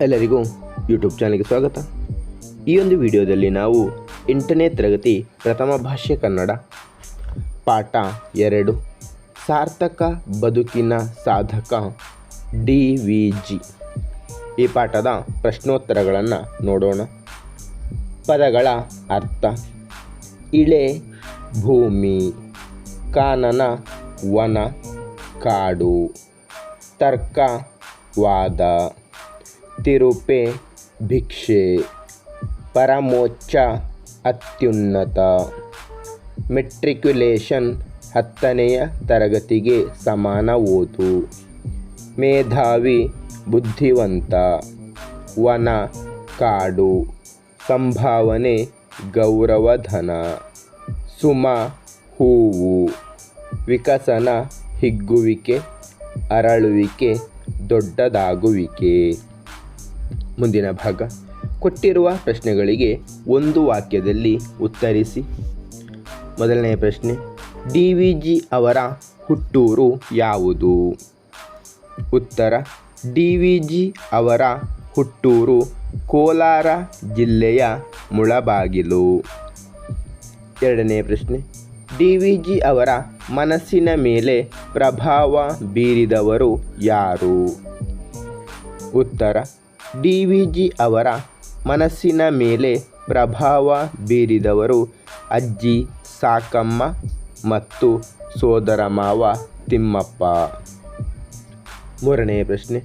ಎಲ್ಲರಿಗೂ ಯೂಟ್ಯೂಬ್ ಚಾನಲ್ಗೆ ಸ್ವಾಗತ. ಈ ಒಂದು ವಿಡಿಯೋದಲ್ಲಿ ನಾವು ಎಂಟನೇ ತರಗತಿ ಪ್ರಥಮ ಭಾಷೆ ಕನ್ನಡ, ಪಾಠ ಎರಡು, ಸಾರ್ಥಕ ಬದುಕಿನ ಸಾಧಕ ಡಿ ವಿ ಜಿ. ಈ ಪಾಠದ ಪ್ರಶ್ನೋತ್ತರಗಳನ್ನು ನೋಡೋಣ. ಪದಗಳ ಅರ್ಥ, ಇಳೆ, ಭೂಮಿ, ಕಾನನ, ವನ, ಕಾಡು, ತರ್ಕ, ವಾದ. ತಿರುಪೆ ಭಿಕ್ಷೆ ಪರಮೋಚ್ಚ ಅತ್ಯುನ್ನತ. ಮೆಟ್ರಿಕ್ಯುಲೇಷನ್ ಹತ್ತನೆಯ ತರಗತಿಗೆ ಸಮಾನ ಓದು. ಮೇಧಾವಿ ಬುದ್ಧಿವಂತ. ವನ ಕಾಡು. ಸಂಭಾವನೆ ಗೌರವಧನ. ಸುಮ ಹೂವು. ವಿಕಸನ ಹಿಗ್ಗುವಿಕೆ ಅರಳುವಿಕೆ ದೊಡ್ಡದಾಗುವಿಕೆ. ಮುಂದಿನ ಭಾಗ. ಕೊಟ್ಟಿರುವ ಪ್ರಶ್ನೆಗಳಿಗೆ ಒಂದು ವಾಕ್ಯದಲ್ಲಿ ಉತ್ತರಿಸಿ. ಮೊದಲನೆಯ ಪ್ರಶ್ನೆ, ಡಿ ವಿ ಜಿ ಅವರ ಹುಟ್ಟೂರು ಯಾವುದು? ಉತ್ತರ, ಡಿ ವಿ ಜಿ ಅವರ ಹುಟ್ಟೂರು ಕೋಲಾರ ಜಿಲ್ಲೆಯ ಮುಳಬಾಗಿಲು. ಎರಡನೇ ಪ್ರಶ್ನೆ, ಡಿ ವಿ ಜಿ ಅವರ ಮನಸ್ಸಿನ ಮೇಲೆ ಪ್ರಭಾವ ಬೀರಿದವರು ಯಾರು? ಉತ್ತರ ಡಿ ವಿ ಜಿ ಅವರ ಮನಸ್ಸಿನ ಮೇಲೆ ಪ್ರಭಾವ ಬೀರಿದವರು ಅಜ್ಜಿ, ಸಾಕಮ್ಮ ಮತ್ತು ಸೋದರ ಮಾವ ತಿಮ್ಮಪ್ಪ. ಮೂರನೆಯ ಪ್ರಶ್ನೆ.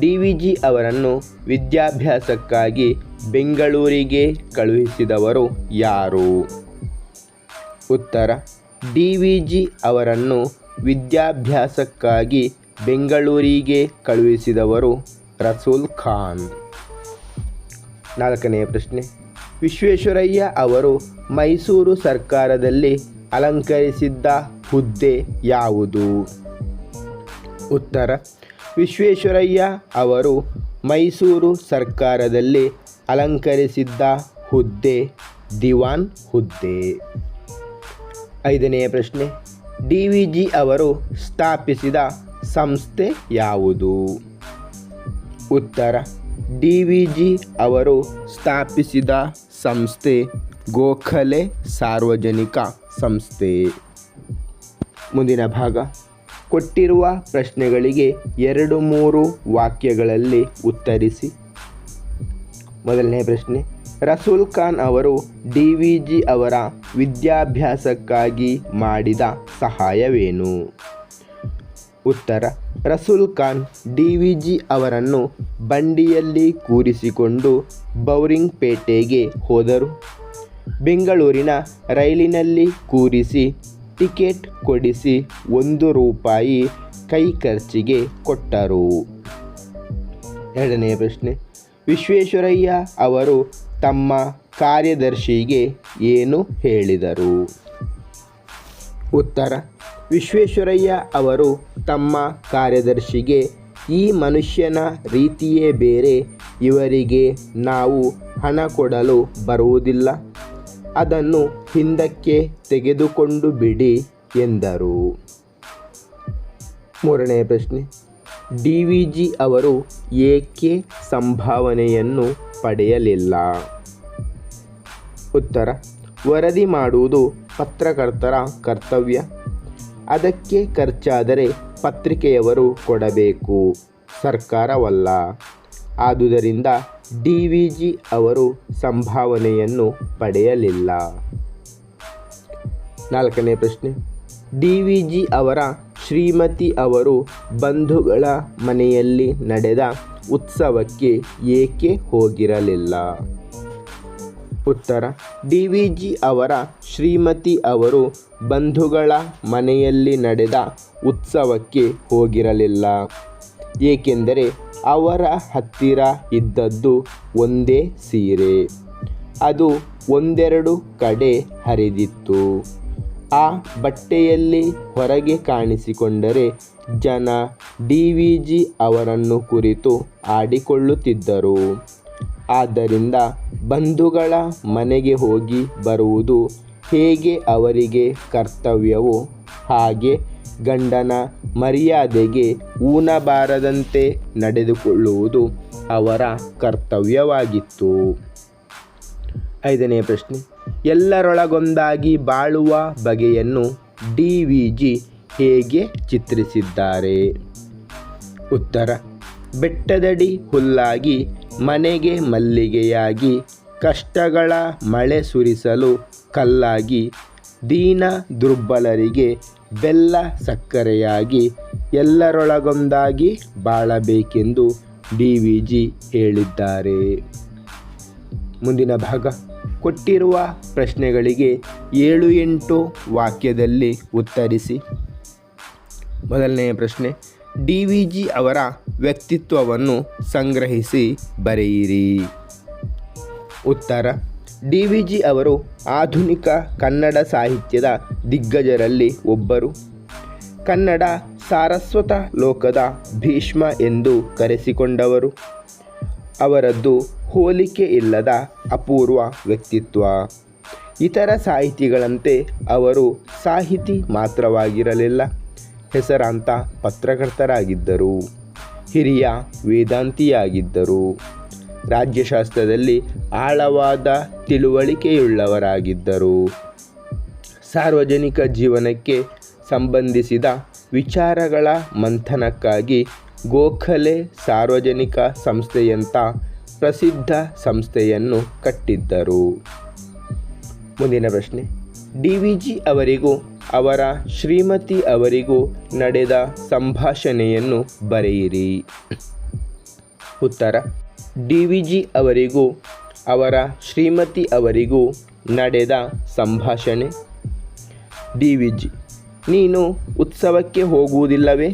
ಡಿ ವಿ ಜಿ ಅವರನ್ನು ವಿದ್ಯಾಭ್ಯಾಸಕ್ಕಾಗಿ ಬೆಂಗಳೂರಿಗೆ ಕಳುಹಿಸಿದವರು ಯಾರು? ಉತ್ತರ. ಡಿ ವಿ ಜಿ ಅವರನ್ನು ವಿದ್ಯಾಭ್ಯಾಸಕ್ಕಾಗಿ ಬೆಂಗಳೂರಿಗೆ ಕಳುಹಿಸಿದವರು ರಸೂಲ್ ಖಾನ್. ನಾಲ್ಕನೆಯ ಪ್ರಶ್ನೆ. ವಿಶ್ವೇಶ್ವರಯ್ಯ ಅವರು ಮೈಸೂರು ಸರ್ಕಾರದಲ್ಲಿ ಅಲಂಕರಿಸಿದ್ದ ಹುದ್ದೆ ಯಾವುದು? ಉತ್ತರ. ವಿಶ್ವೇಶ್ವರಯ್ಯ ಅವರು ಮೈಸೂರು ಸರ್ಕಾರದಲ್ಲಿ ಅಲಂಕರಿಸಿದ್ದ ಹುದ್ದೆ ದಿವಾನ್ ಹುದ್ದೆ. ಐದನೆಯ ಪ್ರಶ್ನೆ. ಡಿ ವಿ ಜಿ ಅವರು ಸ್ಥಾಪಿಸಿದ ಸಂಸ್ಥೆ ಯಾವುದು? ಉತ್ತರ. ಡಿ ವಿ ಜಿ ಅವರು ಸ್ಥಾಪಿಸಿದ ಸಂಸ್ಥೆ ಗೋಖಲೆ ಸಾರ್ವಜನಿಕ ಸಂಸ್ಥೆ. ಮುಂದಿನ ಭಾಗ. ಕೊಟ್ಟಿರುವ ಪ್ರಶ್ನೆಗಳಿಗೆ ಎರಡು ಮೂರು ವಾಕ್ಯಗಳಲ್ಲಿ ಉತ್ತರಿಸಿ. ಮೊದಲನೇ ಪ್ರಶ್ನೆ. ರಸೂಲ್ ಖಾನ್ ಅವರು ಡಿ ವಿ ಜಿ ಅವರ ವಿದ್ಯಾಭ್ಯಾಸಕ್ಕಾಗಿ ಮಾಡಿದ ಸಹಾಯವೇನು? ಉತ್ತರ. Rasool Khan, D V G ಅವರನ್ನು ಬಂಡಿಯಲ್ಲಿ ಕೂರಿಸಿಕೊಂಡು ಬೌರಿಂಗ್ ಪೇಟೆಗೆ ಹೋದರು. ಬೆಂಗಳೂರಿನ ರೈಲಿನಲ್ಲಿ ಕೂರಿಸಿ ಟಿಕೆಟ್ ಕೊಡಿಸಿ ಒಂದು ರೂಪಾಯಿ ಕೈ ಖರ್ಚಿಗೆ ಕೊಟ್ಟರು. ಎರಡನೆಯ ಪ್ರಶ್ನೆ, ವಿಶ್ವೇಶ್ವರಯ್ಯ ಅವರು ತಮ್ಮ ಕಾರ್ಯದರ್ಶಿಗೆ ಏನು ಹೇಳಿದರು? ಉತ್ತರ, ವಿಶ್ವೇಶ್ವರಯ್ಯ ಅವರು ತಮ್ಮ ಕಾರ್ಯದರ್ಶಿಗೆ, ಈ ಮನುಷ್ಯನ ರೀತಿಯೇ ಬೇರೆ ಇವರಿಗೆ ನಾವು ಹಣ ಕೊಡಲು ಬರುವುದಿಲ್ಲ. ಅದನ್ನು ಹಿಂದಕ್ಕೆ ತೆಗೆದುಕೊಂಡು ಬಿಡಿ ಎಂದರು. ಮೂರನೇ ಪ್ರಶ್ನೆ. ಡಿ ವಿ ಜಿ ಅವರು ಏಕೆ ಸಂಭಾವನೆಯನ್ನು ಪಡೆಯಲಿಲ್ಲ? ಉತ್ತರ. ವರದಿ ಮಾಡುವುದು ಪತ್ರಕರ್ತರ ಕರ್ತವ್ಯ. ಅದಕ್ಕೆ ಖರ್ಚಾದರೆ ಪತ್ರಿಕೆಯವರು ಕೊಡಬೇಕು. ಸರ್ಕಾರವಲ್ಲ. ಆದುದರಿಂದ ಡಿ ವಿ ಜಿ ಅವರು ಸಂಭಾವನೆಯನ್ನು ಪಡೆಯಲಿಲ್ಲ. ನಾಲ್ಕನೇ ಪ್ರಶ್ನೆ. ಡಿ ವಿ ಜಿ ಅವರ ಶ್ರೀಮತಿ ಅವರು ಬಂಧುಗಳ ಮನೆಯಲ್ಲಿ ನಡೆದ ಉತ್ಸವಕ್ಕೆ ಏಕೆ ಹೋಗಿರಲಿಲ್ಲ? ಉತ್ತರ. ಡಿ ವಿ ಜಿ ಅವರ ಶ್ರೀಮತಿ ಅವರು ಬಂಧುಗಳ ಮನೆಯಲ್ಲಿ ನಡೆದ ಉತ್ಸವಕ್ಕೆ ಹೋಗಿರಲಿಲ್ಲ. ಏಕೆಂದರೆ ಅವರ ಹತ್ತಿರ ಇದ್ದದ್ದು ಒಂದೇ ಸೀರೆ. ಅದು ಒಂದೆರಡು ಕಡೆ ಹರಿದಿತ್ತು. ಆ ಬಟ್ಟೆಯಲ್ಲಿ ಹೊರಗೆ ಕಾಣಿಸಿಕೊಂಡರೆ ಜನ ಡಿ ವಿ ಜಿ ಅವರನ್ನು ಕುರಿತು ಆಡಿಕೊಳ್ಳುತ್ತಿದ್ದರು. ಆದ್ದರಿಂದ ಬಂಧುಗಳ ಮನೆಗೆ ಹೋಗಿ ಬರುವುದು ಹೇಗೆ ಅವರಿಗೆ ಕರ್ತವ್ಯವೋ? ಹಾಗೆ ಗಂಡನ ಮರ್ಯಾದೆಗೆ ಊನಬಾರದಂತೆ ನಡೆದುಕೊಳ್ಳುವುದು ಅವರ ಕರ್ತವ್ಯವಾಗಿತ್ತು. ಐದನೇ ಪ್ರಶ್ನೆ, ಎಲ್ಲರೊಳಗೊಂದಾಗಿ ಬಾಳುವ ಬಗೆಯನ್ನು ಡಿ ವಿ ಜಿ ಹೇಗೆ ಚಿತ್ರಿಸಿದ್ದಾರೆ? ಉತ್ತರ ಬೆಟ್ಟದಡಿ ಹುಲ್ಲಾಗಿ ಮನೆಗೆ ಮಲ್ಲಿಗೆಯಾಗಿ, ಕಷ್ಟಗಳ ಮಳೆ ಸುರಿಸಲು ಕಲ್ಲಾಗಿ, ದೀನ ದುರ್ಬಲರಿಗೆ ಬೆಲ್ಲ ಸಕ್ಕರೆಯಾಗಿ ಎಲ್ಲರೊಳಗೊಂದಾಗಿ ಬಾಳಬೇಕೆಂದು ಡಿ ವಿ ಜಿ ಹೇಳಿದ್ದಾರೆ. ಮುಂದಿನ ಭಾಗ. ಕೊಟ್ಟಿರುವ ಪ್ರಶ್ನೆಗಳಿಗೆ ಏಳು ಎಂಟು ವಾಕ್ಯದಲ್ಲಿ ಉತ್ತರಿಸಿ. ಮೊದಲನೆಯ ಪ್ರಶ್ನೆ ಡಿ ವಿ ಜಿ ಅವರ ವ್ಯಕ್ತಿತ್ವವನ್ನು ಸಂಗ್ರಹಿಸಿ ಬರೆಯಿರಿ. ಉತ್ತರ, ಡಿ ವಿ ಜಿ ಅವರು ಆಧುನಿಕ ಕನ್ನಡ ಸಾಹಿತ್ಯದ ದಿಗ್ಗಜರಲ್ಲಿ ಒಬ್ಬರು. ಕನ್ನಡ ಸಾರಸ್ವತ ಲೋಕದ ಭೀಷ್ಮ ಎಂದು ಕರೆಸಿಕೊಂಡವರು. ಅವರದ್ದು ಹೋಲಿಕೆ ಇಲ್ಲದ ಅಪೂರ್ವ ವ್ಯಕ್ತಿತ್ವ. ಇತರ ಸಾಹಿತಿಗಳಂತೆ ಅವರು ಸಾಹಿತಿ ಮಾತ್ರವಾಗಿರಲಿಲ್ಲ. ಹೆಸರಾಂತ ಪತ್ರಕರ್ತರಾಗಿದ್ದರು. ಹಿರಿಯ ವೇದಾಂತಿಯಾಗಿದ್ದರು. ರಾಜ್ಯಶಾಸ್ತ್ರದಲ್ಲಿ ಆಳವಾದ ತಿಳುವಳಿಕೆಯುಳ್ಳವರಾಗಿದ್ದರು. ಸಾರ್ವಜನಿಕ ಜೀವನಕ್ಕೆ ಸಂಬಂಧಿಸಿದ ವಿಚಾರಗಳ ಮಂಥನಕ್ಕಾಗಿ ಗೋಖಲೆ ಸಾರ್ವಜನಿಕ ಸಂಸ್ಥೆಯಂಥ ಪ್ರಸಿದ್ಧ ಸಂಸ್ಥೆಯನ್ನು ಕಟ್ಟಿದ್ದರು. ಮುಂದಿನ ಪ್ರಶ್ನೆ. ಡಿ ವಿ ಜಿ ಅವರಿಗೂ ಅವರ ಶ್ರೀಮತಿ ಅವರಿಗೂ ನಡೆದ ಸಂಭಾಷಣೆಯನ್ನು ಬರೆಯಿರಿ. ಉತ್ತರ, ಡಿ ವಿ ಜಿ ಅವರಿಗೂ, ಅವರ ಶ್ರೀಮತಿ ಅವರಿಗೂ ನಡೆದ ಸಂಭಾಷಣೆ. ಡಿ ವಿ ಜಿ, ನೀನು ಉತ್ಸವಕ್ಕೆ ಹೋಗುವುದಿಲ್ಲವೇ?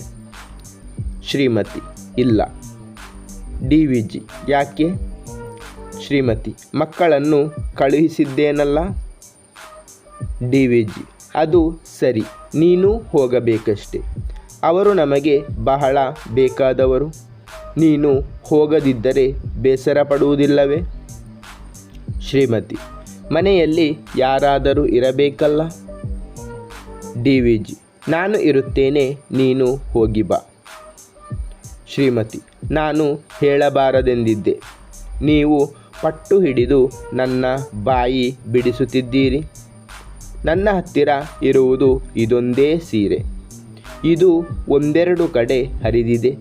ಶ್ರೀಮತಿ, ಇಲ್ಲ. ಡಿ ವಿ ಜಿ, ಯಾಕೆ? ಶ್ರೀಮತಿ, ಮಕ್ಕಳನ್ನು ಕಳುಹಿಸಿದ್ದೇನಲ್ಲ? ಡಿ ವಿ ಜಿ ಅದು ಸರಿ, ನೀನು ಹೋಗಬೇಕಷ್ಟೆ. ಅವರು ನಮಗೆ ಬಹಳ ಬೇಕಾದವರು. ನೀನು ಹೋಗದಿದ್ದರೆ ಬೇಸರ ಪಡುವುದಿಲ್ಲವೇ? ಶ್ರೀಮತಿ, ಮನೆಯಲ್ಲಿ ಯಾರಾದರೂ ಇರಬೇಕಲ್ಲ? ಡಿ ವಿ ಜಿ ನಾನು ಇರುತ್ತೇನೆ, ನೀನು ಹೋಗಿ ಬಾ. ಶ್ರೀಮತಿ, ನಾನು ಹೇಳಬಾರದೆಂದಿದ್ದೆ. ನೀವು ಪಟ್ಟು ಹಿಡಿದು ನನ್ನ ಬಾಯಿ ಬಿಡಿಸುತ್ತಿದ್ದೀರಿ. ನನ್ನ ಹತ್ತಿರ ಇರುವುದು ಇದೊಂದೇ ಸೀರೆ. ಇದು ಒಂದೆರಡು ಕಡೆ ಹರಿದಿದೆ.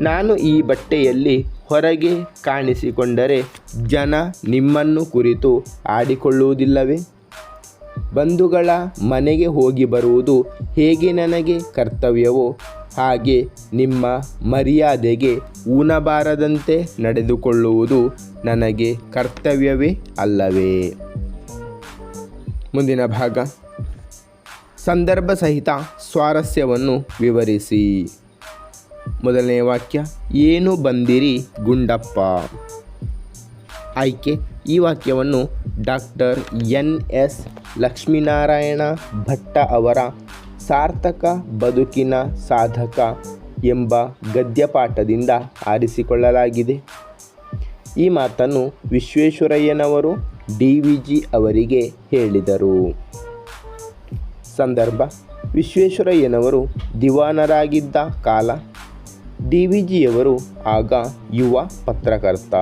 ನಾನು ಈ ಬಟ್ಟೆಯಲ್ಲಿ ಹೊರಗೆ ಕಾಣಿಸಿಕೊಂಡರೆ ಜನ ನಿಮ್ಮನ್ನು ಕುರಿತು ಆಡಿಕೊಳ್ಳುವುದಿಲ್ಲವೇ? ಬಂಧುಗಳ ಮನೆಗೆ ಹೋಗಿ ಬರುವುದು ಹೇಗೆ ನನಗೆ ಕರ್ತವ್ಯವೋ? ಹಾಗೆ ನಿಮ್ಮ ಮರ್ಯಾದೆಗೆ ಊನಬಾರದಂತೆ ನಡೆದುಕೊಳ್ಳುವುದು ನನಗೆ ಕರ್ತವ್ಯವೇ ಅಲ್ಲವೇ? ಮುಂದಿನ ಭಾಗ. ಸಂದರ್ಭ ಸಹಿತ ಸ್ವಾರಸ್ಯವನ್ನು ವಿವರಿಸಿ. ಮೊದಲನೇ ವಾಕ್ಯ, ಏನು ಬಂದಿರಿ ಗುಂಡಪ್ಪ? ಆಯ್ಕೆ, ಈ ವಾಕ್ಯವನ್ನು doctor N S Lakshminarayana Bhatta ಅವರ ಸಾರ್ಥಕ ಬದುಕಿನ ಸಾಧಕ ಎಂಬ ಗದ್ಯಪಾಠದಿಂದ ಆರಿಸಿಕೊಳ್ಳಲಾಗಿದೆ. ಈ ಮಾತನ್ನು ವಿಶ್ವೇಶ್ವರಯ್ಯನವರು ಡಿ ವಿ ಜಿ ಅವರಿಗೆ ಹೇಳಿದರು. ಸಂದರ್ಭ. ವಿಶ್ವೇಶ್ವರಯ್ಯನವರು ದಿವಾನರಾಗಿದ್ದ ಕಾಲ. ಡಿ ವಿ ಜಿಯವರು ಆಗ ಯುವ ಪತ್ರಕರ್ತ.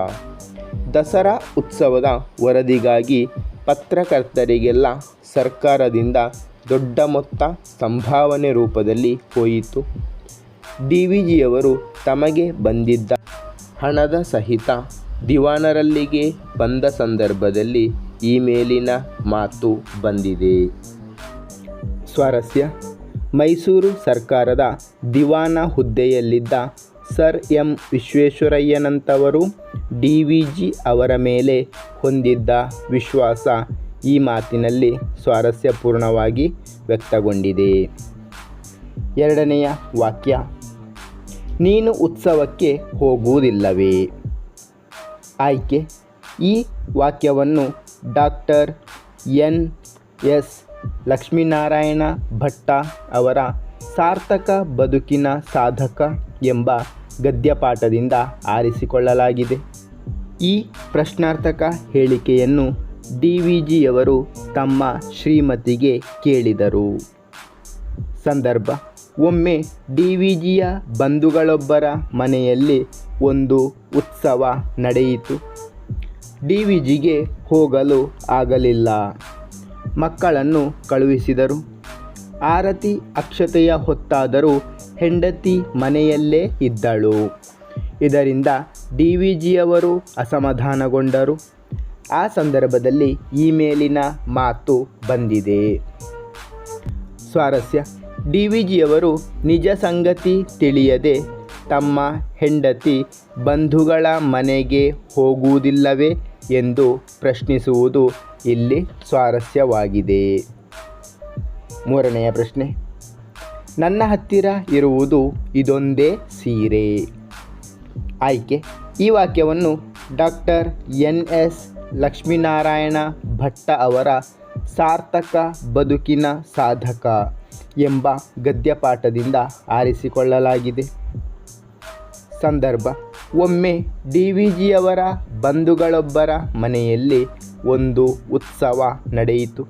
ದಸರಾ ಉತ್ಸವದ ವರದಿಗಾಗಿ ಪತ್ರಕರ್ತರಿಗೆಲ್ಲ ಸರ್ಕಾರದಿಂದ ದೊಡ್ಡ ಮೊತ್ತ ಸಂಭಾವನೆ ರೂಪದಲ್ಲಿ ಹೋಯಿತು. ಡಿ ವಿ ಜಿಯವರು ತಮಗೆ ಬಂದಿದ್ದ ಹಣದ ಸಹಿತ ದಿವಾನರಲ್ಲಿಗೆ ಬಂದ ಸಂದರ್ಭದಲ್ಲಿ ಈ ಮೇಲಿನ ಮಾತು ಬಂದಿದೆ. ಸ್ವಾರಸ್ಯ. ಮೈಸೂರು ಸರ್ಕಾರದ ದಿವಾನ ಹುದ್ದೆಯಲ್ಲಿದ್ದ ಸರ್ ಎಂ ವಿಶ್ವೇಶ್ವರಯ್ಯನಂತವರು ಡಿ ವಿ ಜಿ ಅವರ ಮೇಲೆ ಹೊಂದಿದ್ದ ವಿಶ್ವಾಸ ಈ ಮಾತಿನಲ್ಲಿ ಸ್ವಾರಸ್ಯಪೂರ್ಣವಾಗಿ ವ್ಯಕ್ತಗೊಂಡಿದೆ. ಎರಡನೆಯ ವಾಕ್ಯ. ನೀನು ಉತ್ಸವಕ್ಕೆ ಹೋಗುವುದಿಲ್ಲವೇ? ಆಯ್ಕೆ. ಈ ವಾಕ್ಯವನ್ನು doctor N. S. Lakshminarayana Bhatta ಅವರ ಸಾರ್ಥಕ ಬದುಕಿನ ಸಾಧಕ ಎಂಬ ಗದ್ಯಪಾಠದಿಂದ ಆರಿಸಿಕೊಳ್ಳಲಾಗಿದೆ. ಈ ಪ್ರಶ್ನಾರ್ಥಕ ಹೇಳಿಕೆಯನ್ನು ಡಿ ವಿ ಜಿಯವರು ತಮ್ಮ ಶ್ರೀಮತಿಗೆ ಕೇಳಿದರು. ಸಂದರ್ಭ. ಒಮ್ಮೆ ಡಿ ವಿ ಜಿಯ ಬಂಧುಗಳೊಬ್ಬರ ಮನೆಯಲ್ಲಿ ಒಂದು ಉತ್ಸವ ನಡೆಯಿತು. ಡಿ ವಿ ಜಿಗೆ ಹೋಗಲು ಆಗಲಿಲ್ಲ. ಮಕ್ಕಳನ್ನು ಕಳುಹಿಸಿದರು. ಆರತಿ ಅಕ್ಷತೆಯ ಹೊತ್ತಾದರೂ ಹೆಂಡತಿ ಮನೆಯಲ್ಲೇ ಇದ್ದಳು. ಇದರಿಂದ ಡಿ ವಿ ಜಿಯವರು ಅಸಮಾಧಾನಗೊಂಡರು. ಆ ಸಂದರ್ಭದಲ್ಲಿ ಈ ಮೇಲಿನ ಮಾತು ಬಂದಿದೆ. ಸ್ವಾರಸ್ಯ ಡಿ ವಿ ಜಿಯವರು ನಿಜ ಸಂಗತಿ ತಿಳಿಯದೆ ತಮ್ಮ ಹೆಂಡತಿ ಬಂಧುಗಳ ಮನೆಗೆ ಹೋಗುವುದಿಲ್ಲವೇ ಎಂದು ಪ್ರಶ್ನಿಸುವುದು ಇಲ್ಲಿ ಸ್ವಾರಸ್ಯವಾಗಿದೆ. ಮೂರನೆಯ ಪ್ರಶ್ನೆ. ನನ್ನ ಹತ್ತಿರ ಇರುವುದು ಇದೊಂದೇ ಸೀರೆ. ಆಯ್ಕೆ. ಈ ವಾಕ್ಯವನ್ನು doctor N S Lakshminarayana Bhatta ಅವರ ಸಾರ್ಥಕ ಬದುಕಿನ ಸಾಧಕ ಎಂಬ ಗದ್ಯಪಾಠದಿಂದ ಆರಿಸಿಕೊಳ್ಳಲಾಗಿದೆ. ಸಂದರ್ಭ. ಒಮ್ಮೆ ಡಿ ವಿ ಜಿಯವರ ಬಂಧುಗಳೊಬ್ಬರ ಮನೆಯಲ್ಲಿ ಒಂದು ಉತ್ಸವ ನಡೆಯಿತು.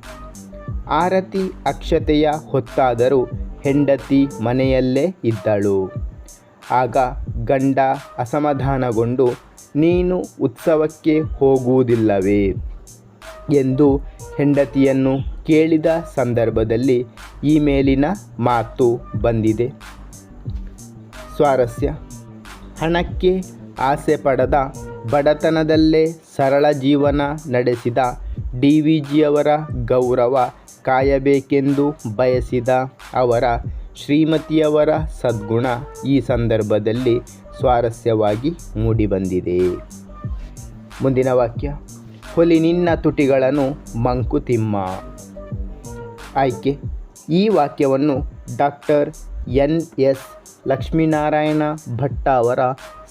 ಆರತಿ ಅಕ್ಷತೆಯ ಹೊತ್ತಾದರೂ ಹೆಂಡತಿ ಮನೆಯಲ್ಲೇ ಇದ್ದಳು. ಆಗ ಗಂಡ ಅಸಮಾಧಾನಗೊಂಡು, ನೀನು ಉತ್ಸವಕ್ಕೆ ಹೋಗುವುದಿಲ್ಲವೇ? ಎಂದು ಹೆಂಡತಿಯನ್ನು ಕೇಳಿದ ಸಂದರ್ಭದಲ್ಲಿ ಈ ಮೇಲಿನ ಮಾತು ಬಂದಿದೆ. ಸ್ವಾರಸ್ಯ. ಹಣಕ್ಕೆ ಆಸೆ ಪಡದ ಬಡತನದಲ್ಲೇ ಸರಳ ಜೀವನ ನಡೆಸಿದ ಡಿ ವಿ ಜಿಯವರ ಗೌರವ ಕಾಯಬೇಕೆಂದು ಬಯಸಿದ ಅವರ ಶ್ರೀಮತಿಯವರ ಸದ್ಗುಣ ಈ ಸಂದರ್ಭದಲ್ಲಿ ಸ್ವಾರಸ್ಯವಾಗಿ ಮೂಡಿಬಂದಿದೆ. ಮುಂದಿನ ವಾಕ್ಯ, ಹೊಲಿ ನಿನ್ನ ತುಟಿಗಳನ್ನು ಮಂಕುತಿಮ್ಮ. ಆಯ್ಕೆ, ಈ ವಾಕ್ಯವನ್ನು doctor N S Lakshminarayana Bhatta ಅವರ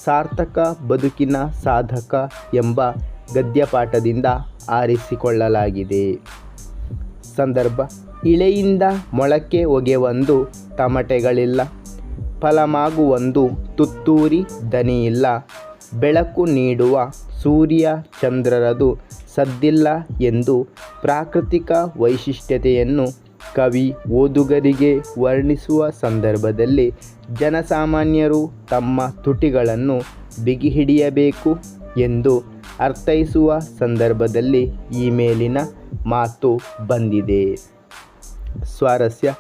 ಸಾರ್ಥಕ ಬದುಕಿನ ಸಾಧಕ ಎಂಬ ಗದ್ಯಪಾಠದಿಂದ ಆರಿಸಿಕೊಳ್ಳಲಾಗಿದೆ. ಸಂದರ್ಭ. ಇಳೆಯಿಂದ ಮೊಳಕೆ ಒಗೆವೊಂದು ತಮಟೆಗಳಿಲ್ಲ. ಫಲಮಾಗುವೊಂದು ತುತ್ತೂರಿ ದನಿಯಿಲ್ಲ. ಬೆಳಕು ನೀಡುವ ಸೂರ್ಯ ಚಂದ್ರರದು ಸದ್ದಿಲ್ಲ ಎಂದು ಪ್ರಾಕೃತಿಕ ವೈಶಿಷ್ಟ್ಯತೆಯನ್ನು ಕವಿ ಓದುಗರಿಗೆ ವರ್ಣಿಸುವ ಸಂದರ್ಭದಲ್ಲಿ ಜನಸಾಮಾನ್ಯರು ತಮ್ಮ ತುಟಿಗಳನ್ನು ಬಿಗಿಹಿಡಿಯಬೇಕು ಎಂದು ಅರ್ಥೈಸುವ ಸಂದರ್ಭದಲ್ಲಿ ಈ ಮೇಲಿನ ಮಾತು ಬಂದಿದೆ. ಸ್ವಾರಸ್ಯ,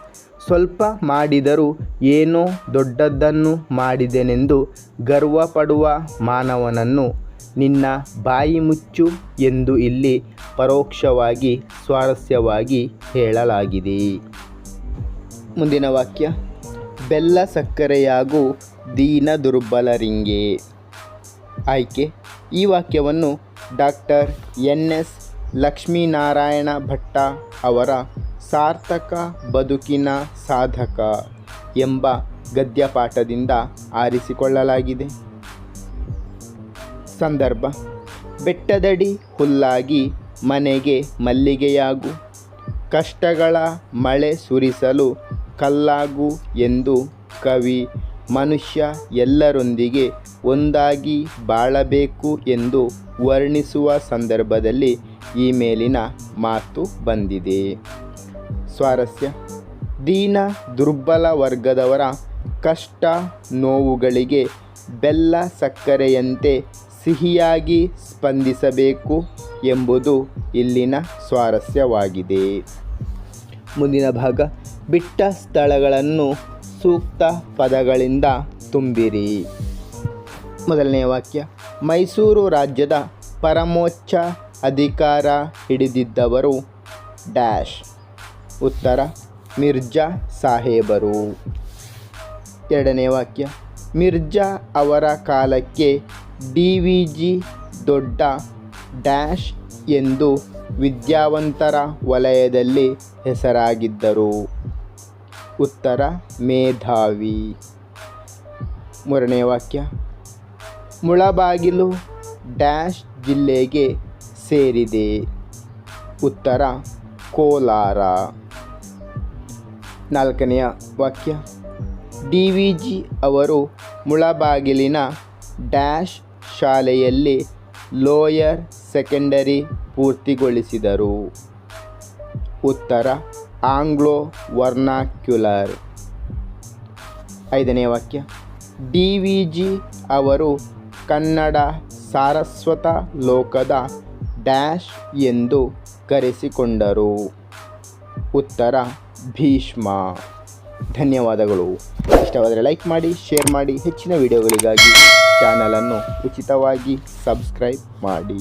ಸ್ವಲ್ಪ ಮಾಡಿದರೂ ಏನೋ ದೊಡ್ಡದ್ದನ್ನು ಮಾಡಿದೆನೆಂದು ಗರ್ವಪಡುವ ಮಾನವನನ್ನು ನಿನ್ನ ಬಾಯಿ ಮುಚ್ಚು ಎಂದು ಇಲ್ಲಿ ಪರೋಕ್ಷವಾಗಿ, ಸ್ವಾರಸ್ಯವಾಗಿ ಹೇಳಲಾಗಿದೆ. ಮುಂದಿನ ವಾಕ್ಯ. ಬೆಲ್ಲ ಸಕ್ಕರೆಯಾಗು ದೀನ ದುರ್ಬಲರಿಂಗೆ ಆಯ್ಕೆ. ಈ ವಾಕ್ಯವನ್ನು doctor N S Lakshminarayana Bhatta ಅವರ ಸಾರ್ಥಕ ಬದುಕಿನ ಸಾಧಕ ಎಂಬ ಗದ್ಯಪಾಠದಿಂದ ಆರಿಸಿಕೊಳ್ಳಲಾಗಿದೆ. ಸಂದರ್ಭ. ಬೆಟ್ಟದಡಿ ಹುಲ್ಲಾಗಿ ಮನೆಗೆ ಮಲ್ಲಿಗೆಯಾಗು. ಕಷ್ಟಗಳ ಮಳೆ ಸುರಿಸಲು ಕಲ್ಲಾಗು ಎಂದು ಕವಿ ಮನುಷ್ಯ ಎಲ್ಲರೊಂದಿಗೆ ಒಂದಾಗಿ ಬಾಳಬೇಕು ಎಂದು ವರ್ಣಿಸುವ ಸಂದರ್ಭದಲ್ಲಿ ಈ ಮೇಲಿನ ಮಾತು ಬಂದಿದೆ. ಸ್ವಾರಸ್ಯ. ದೀನ ದುರ್ಬಲ ವರ್ಗದವರ ಕಷ್ಟ ನೋವುಗಳಿಗೆ ಬೆಲ್ಲ ಸಕ್ಕರೆಯಂತೆ ಸಿಹಿಯಾಗಿ ಸ್ಪಂದಿಸಬೇಕು ಎಂಬುದು ಇಲ್ಲಿನ ಸ್ವಾರಸ್ಯವಾಗಿದೆ. ಮುಂದಿನ ಭಾಗ, ಬಿಟ್ಟ ಸ್ಥಳಗಳನ್ನು ಸೂಕ್ತ ಪದಗಳಿಂದ ತುಂಬಿರಿ. ಮೊದಲನೆಯ ವಾಕ್ಯ, ಮೈಸೂರು ರಾಜ್ಯದ ಪರಮೋಚ್ಚ ಅಧಿಕಾರ ಹಿಡಿದಿದ್ದವರು ಡ್ಯಾಶ್. ಉತ್ತರ, ಮಿರ್ಜಾ ಸಾಹೇಬರು. ಎರಡನೇ ವಾಕ್ಯ, ಮಿರ್ಜಾ ಅವರ ಕಾಲಕ್ಕೆ ಡಿ ವಿ ಜಿ ದೊಡ್ಡ ಡ್ಯಾಶ್ ಎಂದು ವಿದ್ಯಾವಂತರ ವಲಯದಲ್ಲಿ ಹೆಸರಾಗಿದ್ದರು. ಉತ್ತರ, ಮೇಧಾವಿ. ಮೂರನೇ ವಾಕ್ಯ. ಮುಳಬಾಗಿಲು ಡ್ಯಾಶ್ ಜಿಲ್ಲೆಗೆ ಸೇರಿದೆ. ಉತ್ತರ, ಕೋಲಾರ. ನಾಲ್ಕನೆಯ ವಾಕ್ಯ. ಡಿ ವಿ ಜಿ ಅವರು ಮುಳಬಾಗಿಲಿನ ಡ್ಯಾಶ್ ಶಾಲೆಯಲ್ಲಿ ಲೋಯರ್ ಸೆಕೆಂಡರಿ ಪೂರ್ತಿಗೊಳಿಸಿದರು. ಉತ್ತರ, ಆಂಗ್ಲೋ ವರ್ನಾಕ್ಯುಲರ್. ಐದನೇ ವಾಕ್ಯ. ಡಿ ವಿ ಜಿ ಅವರು ಕನ್ನಡ ಸಾರಸ್ವತ ಲೋಕದ ಡ್ಯಾಶ್ ಎಂದು ಕರೆಸಿಕೊಂಡರು. ಉತ್ತರ, ಭೀಷ್ಮ. ಧನ್ಯವಾದಗಳು. ಇಷ್ಟವಾದರೆ ಲೈಕ್ ಮಾಡಿ, ಶೇರ್ ಮಾಡಿ, ಹೆಚ್ಚಿನ ವಿಡಿಯೋಗಳಿಗಾಗಿ ಚಾನಲನ್ನು ಉಚಿತವಾಗಿ ಸಬ್ಸ್ಕ್ರೈಬ್ ಮಾಡಿ.